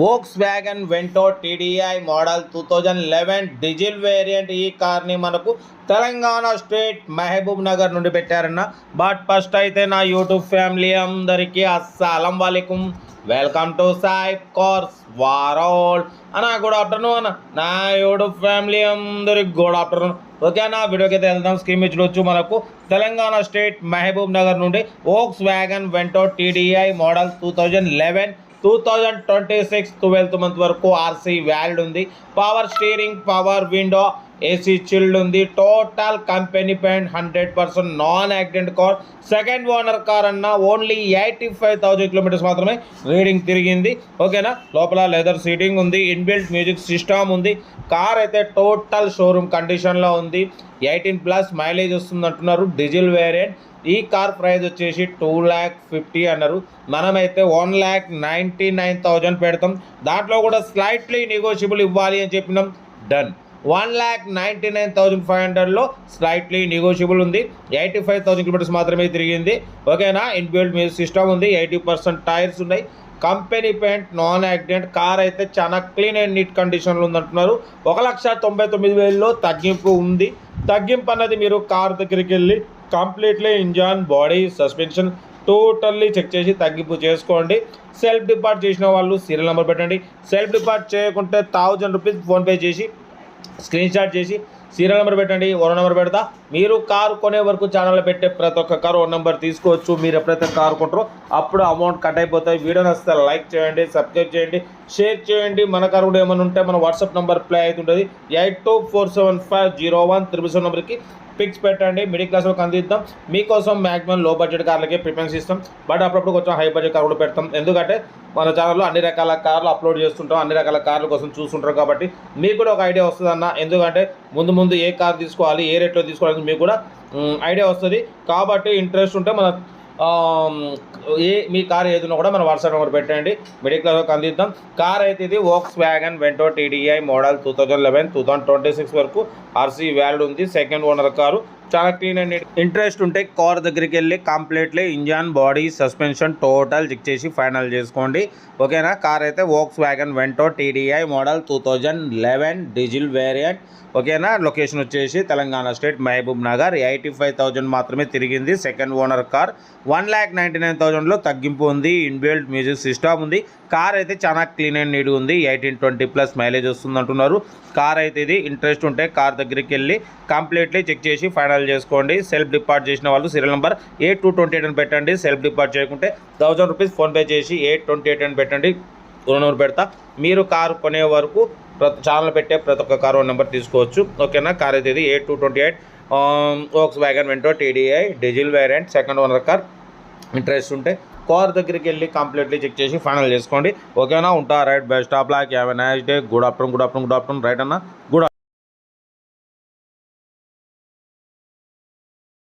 Volkswagen Vento TDI model two thousand eleven diesel variant ఈ కార్ని మనకు తెలంగాణ స్టేట్ మహబూబ్ నగర్ నుండి పెట్టారన్న. బట్ ఫస్ట్ అయితే నా యూట్యూబ్ ఫ్యామిలీ అందరికీ అస్సలం వాలేకుం. వెల్కమ్ టు సాయిబ్ కోర్స్ వారోల్ అన్న గుడ్ ఆఫ్టర్నూన్ అన్న. నా యూట్యూబ్ ఫ్యామిలీ అందరికి గుడ్ ఆఫ్టర్నూన్ ఓకే అన్న వీడియోకి అయితే వెళ్దాం. స్క్రీన్ మీద చూడొచ్చు మనకు తెలంగాణ స్టేట్ మహబూబ్ నగర్ నుండి Volkswagen Vento TDI model two thousand eleven two thousand twenty six twelfth month వరకు ఆర్సీ వ్యాలిడ్ ఉంది. Power steering power window AC chilled ఉంది. Total company paint hundred percent non accident car second owner car అన్న only eighty five thousand kilometres మాత్రమే reading తిరిగింది. ఓకేనా లోపల leather seating ఉంది. Inbuilt music system ఉంది. కార్ అయితే టోటల్ షోరూమ్ కండిషన్లో ఉంది. ఎయిటీన్ ప్లస్ మైలేజ్ వస్తుంది అంటున్నారు. డీజిల్ వేరియంట్ ఈ కార్ ప్రైస్ వచ్చేసి టూ ల్యాక్ ఫిఫ్టీ అన్నారు. మనమైతే one lakh ninety nine thousand పెడతాం. దాంట్లో కూడా స్లైట్లీ నెగోషియబుల్ ఇవ్వాలి అని చెప్పినాం. Done one lakh ninety nine thousand five హండ్రెడ్లో స్లైట్లీ నెగోషియబుల్ ఉంది. ఎయిటీ ఫైవ్ థౌసండ్ కిలోమీటర్స్ మాత్రమే తిరిగింది. ఓకేనా? ఇన్బిల్డ్ మ్యూజిక్ సిస్టమ్ ఉంది. ఎయిటీ పర్సెంట్ టైర్స్ ఉన్నాయి. Company paint non accident. Car అయితే చాలా క్లీన్ అండ్ నీట్ కండిషన్లో ఉందంటున్నారు. ఒక లక్ష తొంభై తొమ్మిది వేలలో తగ్గింపు ఉంది. తగ్గింపు అన్నది మీరు కార్ దగ్గరికి వెళ్ళి completely engine body suspension totally check చేసి తగ్గింపు చేసుకోండి. సెల్ఫ్ డిపార్ట్ చేసిన వాళ్ళు సీరియల్ నెంబర్ పెట్టండి. సెల్ఫ్ డిపార్ట్ చేయకుంటే థౌజండ్ రూపీస్ ఫోన్పే చేసి స్క్రీన్ షాట్ చేసి సీరియల్ నెంబర్ పెట్టండి. ఓ నెంబర్ పెడతా. మీరు కారు కొనే వరకు ఛానల్లో పెట్టే ప్రతి ఒక్క కారు ఓ నెంబర్ తీసుకోవచ్చు. మీరు ఎప్పుడైతే కారు కొంటారో అప్పుడు అమౌంట్ కట్ అయిపోతాయి. వీడియో నచ్చితే లైక్ చేయండి సబ్స్క్రైబ్ చేయండి షేర్ చేయండి. మన కారు కూడా ఏమైనా ఉంటే మన వాట్సాప్ నెంబర్ ప్లే అవుతుంటుంది. Eight two four seven five zero one triple seven నెంబర్కి పిక్స్ పెట్టండి మిడిల్ క్లాస్ వాళ్ళకి అందిద్దాం. మీకోసం మ్యాక్సిమం లో బడ్జెట్ కార్లకే ప్రిఫరెన్స్ ఇస్తాం. బట్ అప్పుడప్పుడు కొంచెం హై బడ్జెట్ కార్ కూడా పెడతాం. ఎందుకంటే మన ఛానల్లో అన్ని రకాల కార్లు అప్లోడ్ చేస్తుంటాం అన్ని రకాల కార్ల కోసం చూస్తుంటారు కాబట్టి మీకు కూడా ఒక ఐడియా వస్తుంది అన్న ఎందుకంటే ముందు ముందు ఏ కార్ తీసుకోవాలి ఏ రేట్లో తీసుకోవాలి మీకు కూడా ఐడియా వస్తుంది. కాబట్టి ఇంట్రెస్ట్ ఉంటే మన ఏ మీ కార్ ఏదైనా కూడా మన వాట్సాప్ నెంబర్ పెట్టండి. మిడిల్ క్లాస్ అందిద్దాం. కార్ అయితే ఇది Volkswagen Vento TDI model two thousand eleven two thousand twenty six వరకు ఆర్సీ వ్యాలిడ్ ఉంది. Second owner car. చాలా క్లీన్ అండ్ ఇంట్రెస్ట్ ఉంటే కార్ దగ్గరికి వెళ్ళి completely engine body suspension total check చేసి ఫైనల్ చేసుకోండి. ఓకేనా? కార్ అయితే Volkswagen Vento TDI model two thousand eleven diesel variant. ఓకేనా? లొకేషన్ వచ్చేసి Telangana state Mahabubnagar. Eighty five thousand మాత్రమే తిరిగింది second owner car. One lakh ninety nine థౌజండ్లో తగ్గింపు ఉంది. ఇన్బిల్డ్ మ్యూజిక్ సిస్టమ్ ఉంది. కార్ అయితే చాలా క్లీన్ అండ్ నీడ్ ఉంది. ఎయిటీన్ ట్వంటీ ప్లస్ మైలేజ్ వస్తుంది అంటున్నారు కార్ అయితే ఇది ఇంట్రెస్ట్ ఉంటే కార్ దగ్గరికి వెళ్ళి కంప్లీట్లీ చెక్ చేసి ఫైనల్ చేసుకోండి. సెల్ఫ్ డిపార్ట్ చేసిన వాళ్ళు serial number eight two twenty eight అని పెట్టండి. సెల్ఫ్ డిపార్ట్ చేయకుంటే థౌజండ్ రూపీస్ ఫోన్పే చేసి ఎయిట్ ట్వంటీ ఎయిట్ అని పెట్టండి. రుణం పెడతా. మీరు కారు కొనే వరకు ప్రతి ఛానల్ పెట్టే ప్రతి ఒక్క కారు నెంబర్ తీసుకోవచ్చు. ఓకేనా కార్ అయితే ఇది eight two twenty eight Volkswagen Vento TDI diesel variant second owner car interest ఉంటే కార్ దగ్గరికి వెళ్ళి కంప్లీట్లీ చెక్ చేసి ఫైనల్ చేసుకోండి. ఓకేనా ఉంటా right best of luck have a nice day good afternoon good afternoon good afternoon right అన్న? Good